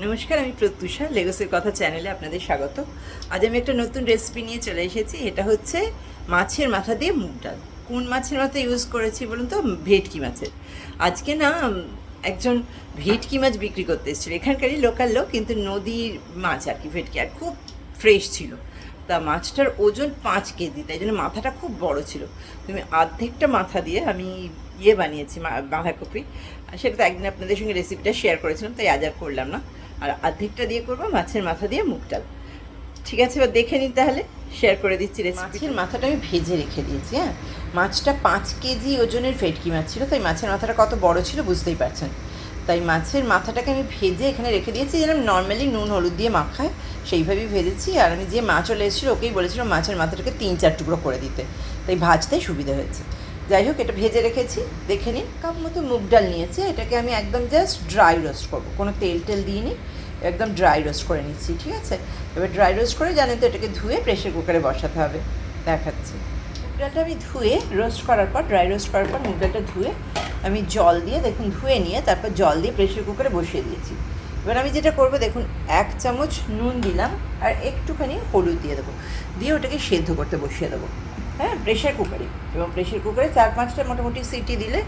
নমস্কার, আমি প্রত্যুষা লেগোসের কথা চ্যানেলে আপনাদের স্বাগত। আজ আমি একটা নতুন রেসিপি নিয়ে চলে এসেছি, এটা হচ্ছে মাছের মাথা দিয়ে মুগ ডাল। কোন মাছের মাথা ইউজ করেছি বলুন তো? ভেটকি মাছের। আজকে না, একজন ভেটকি মাছ বিক্রি করতে এসেছিল। এখানকারই লোকাল লোক, কিন্তু নদীর মাছ আর কি, ভেটকি। আর খুব ফ্রেশ ছিল। তা মাছটার ওজন পাঁচ কেজি, তাই জন্য মাথাটা খুব বড় ছিল। তুমি অর্ধেকটা মাথা দিয়ে আমি ইয়ে বানিয়েছি বাঁধাকপি। সেটা তো একদিন আপনাদের সঙ্গে রেসিপিটা শেয়ার করেছিলাম, তাই আজ আর করলাম না। আর অর্ধেকটা দিয়ে করব মাছের মাথা দিয়ে মুগ ডাল। ঠিক আছে এবার দেখে নিন তাহলে। শেয়ার করে দিচ্ছি রেসিপি মাছের মাথাটা আমি ভেজে রেখে দিয়েছি হ্যাঁ? মাছটা পাঁচ কেজি ওজনের ফেটকি মাছ ছিল তাই মাছের মাথাটা কত বড় ছিল বুঝতেই পারছেন। তাই মাছের মাথাটাকে আমি ভেজে এখানে রেখে দিয়েছি যেরকম নর্মালি নুন হলুদ দিয়ে মাখায় সেইভাবেই ভেজেছি। আর আমি যে মাছ চলে এসেছিল ওকেই বলেছিলাম মাছের মাথাটাকে তিন চার টুকরো করে দিতে। তাই ভাজতে সুবিধা হয়েছে। যাই হোক, এটা ভেজে রেখেছি, দেখে নিন। কাপ মতো মুগ ডাল নিয়েছি, এটাকে আমি একদম জাস্ট ড্রাই রোস্ট করব। কোনো তেল টেল দিইনি, একদম ড্রাই রোস্ট করে নিচ্ছি, ঠিক আছে? এবার ড্রাই রোস্ট করে জানেন তো, এটাকে ধুয়ে প্রেশার কুকারে বসাতে হবে। দেখাচ্ছি। মুগ ডালটা আমি ধুয়ে রোস্ট করার পর ড্রাই রোস্ট করার পর মুগ ডালটা ধুয়ে আমি জল দিয়ে, দেখুন, ধুয়ে নিয়ে তারপর জল দিয়ে প্রেশার কুকারে বসিয়ে দিয়েছি। এবার আমি যেটা করব, দেখুন, এক চামচ নুন দিলাম, আর একটুখানি হলুদ দিয়ে দেবো। দিয়ে ওটাকে সেদ্ধ করতে বসিয়ে দেবো। হ্যাঁ প্রেশার কুকারে এবং প্রেশার কুকারে চার পাঁচটা মোটামুটি সিটি দিলে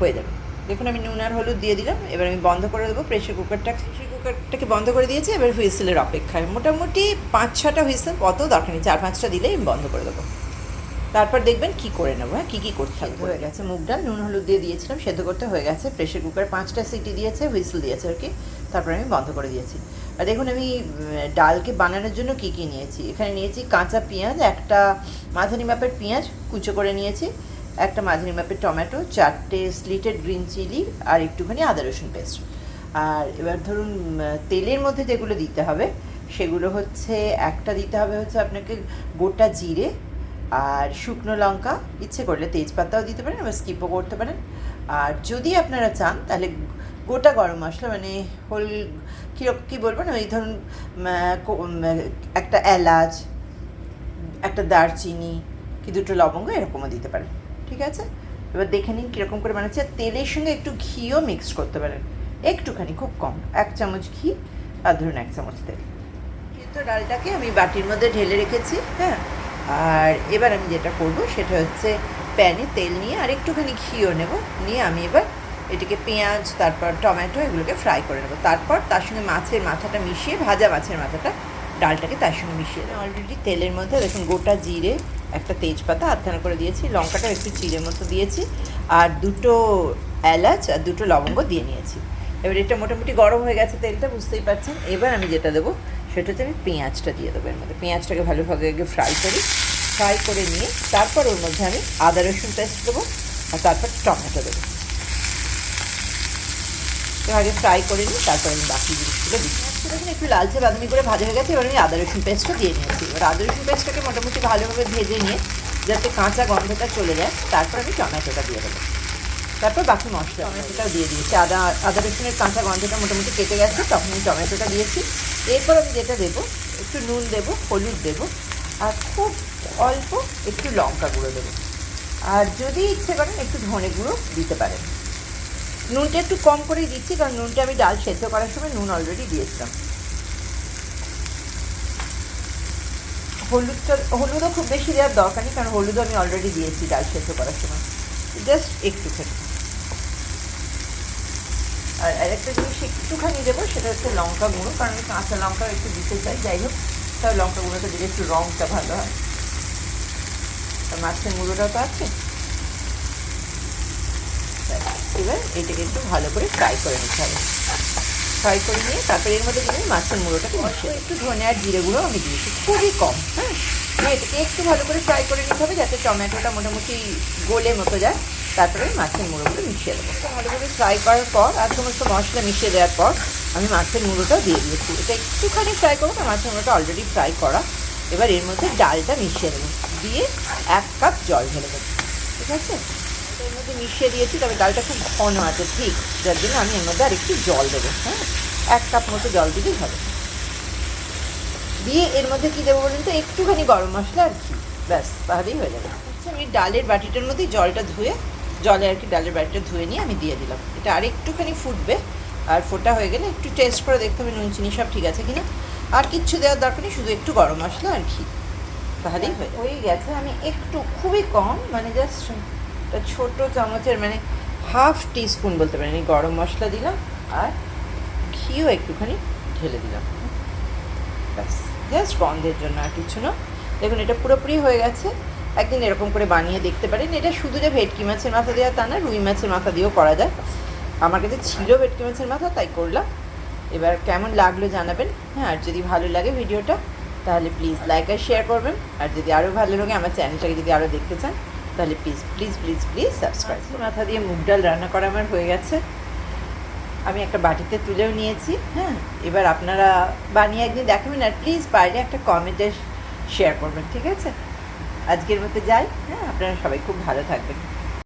হয়ে যাবে। দেখুন, আমি নুন আর হলুদ দিয়ে দিলাম। এবার আমি বন্ধ করে দেবো প্রেশার কুকারটা প্রেশার কুকারটাকে বন্ধ করে দিয়েছি, এবার হুইসেলের অপেক্ষায়। মোটামুটি পাঁচ ছটা হুইসেল, অত দরকার নেই। চার পাঁচটা দিলে আমি বন্ধ করে দেবো। তারপর দেখবেন কি করে নেব হ্যাঁ কী কী করতে হবে। হয়ে গেছে মুগ ডাল, নুন, হলুদ দিয়ে দিয়েছিলাম, সেদ্ধ করতে হয়ে গেছে। প্রেশার কুকার পাঁচটা সিটি দিয়েছে, হুইসেল দিয়েছে আর কি। তারপর আমি বন্ধ করে দিয়েছি। আর দেখুন আমি ডালকে বানানোর জন্য কি কি নিয়েছি? এখানে নিয়েছি কাঁচা পেঁয়াজ, একটা মাঝারি মাপের পেঁয়াজ কুচো করে নিয়েছি, একটা মাঝারি মাপের টমেটো, চারটে স্লিটেড গ্রিন চিলি আর একটুখানি আদা রসুন পেস্ট আর এবার ধরুন তেলের মধ্যে যেগুলো দিতে হবে, সেগুলো হচ্ছে, একটা দিতে হবে হচ্ছে আপনাকে গোটা জিরে আর শুকনো লঙ্কা। ইচ্ছে করলে তেজপাতাও দিতে পারেন, আবার স্কিপও করতে পারেন। আর যদি আপনারা চান, তাহলে গোটা গরম মশলা মানে হোল কীরকম কী বলব না, ওই ধরুন একটা এলাচ, একটা দারচিনি, কি দুটো লবঙ্গ এরকমও দিতে পারেন, ঠিক আছে? এবার দেখে নিন কীরকম করে বানাচ্ছে, আর তেলের সঙ্গে একটু ঘিও মিক্স করতে পারেন, একটুখানি, খুব কম, এক চামচ ঘি আর ধরুন এক চামচ তেল। কিন্তু ডালটাকে আমি বাটির মধ্যে ঢেলে রেখেছি হ্যাঁ? আর এবার আমি যেটা করব, সেটা হচ্ছে প্যানে তেল নিয়ে আর একটুখানি ঘিও নেব, নিয়ে আমি এবার এটাকে পেঁয়াজ, তারপর টমেটো এগুলোকে ফ্রাই করে নেব। তারপর তার সঙ্গে মাছের মাথাটা মিশিয়ে, ভাজা মাছের মাথাটা, ডালটাকে তার সঙ্গে মিশিয়ে দেবো। অলরেডি তেলের মধ্যে দেখুন গোটা জিরে, একটা তেজপাতা আধখানা করে দিয়েছি লঙ্কাটা একটু চিড়ের মতো দিয়েছি, আর দুটো এলাচ আর দুটো লবঙ্গ দিয়ে নিয়েছি। এবার এটা মোটামুটি গরম হয়ে গেছে তেলটা, বুঝতেই পারছেন? এবার আমি যেটা দেবো, সেটা হচ্ছে আমি পেঁয়াজটা দিয়ে দেবো এর মধ্যে। পেঁয়াজটাকে ভালোভাবে আগে ফ্রাই করি। ফ্রাই করে নিয়ে তারপর ওর মধ্যে আমি আদা রসুন পেস্ট দেবো, আর তারপর টমেটো দেবো। আগে ফ্রাই করে নিই, তারপর আমি বাকি জিনিসগুলো দিই দেখুন একটু লালচে বাদামি করে ভাজা হয়ে গেছে, এবার আমি আদা রসুন পেস্টটা দিয়ে নিয়েছি। এবার আদা রসুন পেস্টটাকে মোটামুটি ভালোভাবে ভেজে নিয়ে যাতে কাঁচা গন্ধটা চলে যায়, তারপর আমি টমেটোটা দিয়ে দেবো। তারপর বাকি মশলা, টমেটোটাও দিয়ে দিয়েছি। আদা আদা রসুনের কাঁচা গন্ধটা মোটামুটি কেটে গেছে, তখন আমি টমেটোটা দিয়েছি। এরপর আমি যেটা দেবো, একটু নুন দেবো, হলুদ দেবো, আর খুব অল্প একটু লঙ্কা গুঁড়ো দেবো। আর যদি ইচ্ছে করেন, একটু ধনে গুঁড়ো দিতে পারেন। নুনটা একটু কম করেই দিচ্ছি, কারণ নুনটা আমি ডাল সেদ্ধ করার সময় নুন অলরেডি দিয়েছিলাম। হলুদটা, হলুদও খুব বেশি দেওয়ার দরকার নেই, কারণ হলুদও আমি অলরেডি দিয়েছি ডাল সেদ্ধ করার সময়। জাস্ট একটুখানি। আর আরেকটা জিনিস একটুখানি দেবো, সেটা হচ্ছে লঙ্কা গুঁড়ো, কারণ আমি কাঁচা লঙ্কা একটু দিতে চাই, যাই হোক। তাহলে লঙ্কা গুঁড়োটা দিলে একটু রঙটা ভালো হয়। আর মাছের মুড়োটাও তো আছে। এবার এটাকে একটু ভালো করে ফ্রাই করে নিতে হবে। ফ্রাই করে নিয়ে তারপরে এর মধ্যে কিন্তু মাছের মুড়োটাকে মিশিয়ে একটু ধনে আর জিরে গুঁড়ো আমি দিয়েছি, খুবই কম হ্যাঁ? এটাকে একটু ভালো করে ফ্রাই করে নিতে হবে যাতে টমেটোটা মোটামুটি গোলে মতো যায়। তারপরে মাছের মুড়োগুলো মিশিয়ে দেবো। তো ভালোভাবে ফ্রাই করার পর আর সমস্ত মশলা মিশিয়ে দেওয়ার পর আমি মাছের মুড়োটাও দিয়ে দিয়েছি। এটা একটুখানি ফ্রাই করব না, মাছের মুড়োটা অলরেডি ফ্রাই করা। এবার এর মধ্যে ডালটা মিশিয়ে দেবো। দিয়ে এক কাপ জল ঢেলে দেবো। ঠিক আছে? এর মধ্যে মিশিয়ে দিয়েছি তবে ডালটা খুব ঘন আছে ঠিক। যার জন্য আমি এর মধ্যে আর একটু জল দেবো হ্যাঁ? এক কাপ মতো জল দিলেই হবে। দিয়ে এর মধ্যে কী দেবো বলুন তো? একটুখানি গরম মশলা আর কি ব্যাস তাহলেই হয়ে যাবে। আচ্ছা আমি ডালের বাটিটার মধ্যেই জলটা ধুয়ে জলে আর কি ডালের বাটিটা ধুয়ে নিয়ে আমি দিয়ে দিলাম। এটা আর একটুখানি ফুটবে আর ফোটা হয়ে গেলে একটু টেস্ট করে দেখতে হবে নুন চিনি সব ঠিক আছে কিনা আর কিচ্ছু দেওয়ার দরকার নেই শুধু একটু গরম মশলা আর ঘি। তাহলেই হয়ে হয়ে গেছে। আমি একটু খুবই কম মানে জাস্ট ছোট চামচের মানে হাফ টিস্পুন বলতে পারেন। এই গরম মশলা দিলাম আর ঘিও একটুখানি ঢেলে দিলাম। ব্যাস জাস্ট গন্ধের জন্য আর কিছু না। দেখুন, এটা পুরোপুরি হয়ে গেছে। একদিন এরকম করে বানিয়ে দেখতে পারেন। এটা শুধু যে ভেটকি মাছের মাথা দেওয়া তা না, রুই মাছের মাথা দিয়েও করা যায়। আমার কাছে ছিল ভেটকি মাছের মাথা, তাই করলাম। এবার কেমন লাগল জানাবেন। হ্যাঁ আর যদি ভালো লাগে ভিডিওটা, তাহলে প্লিজ লাইক আর শেয়ার করবেন। আর যদি আরও ভালো লাগে, আমার চ্যানেলটাকে যদি আরও দেখতে চান তাহলে please please please please subscribe মাথা দিয়ে মুগ ডাল রান্না করা আমার হয়ে গেছে। আমি একটা বাটিতে তুলেও নিয়েছি হ্যাঁ? এবার আপনারা বানিয়ে একদিন দেখাবেন আর প্লিজ বাইরে একটা কমেন্টে শেয়ার করবেন, ঠিক আছে? আজকের মতো যাই হ্যাঁ? আপনারা সবাই খুব ভালো থাকবেন।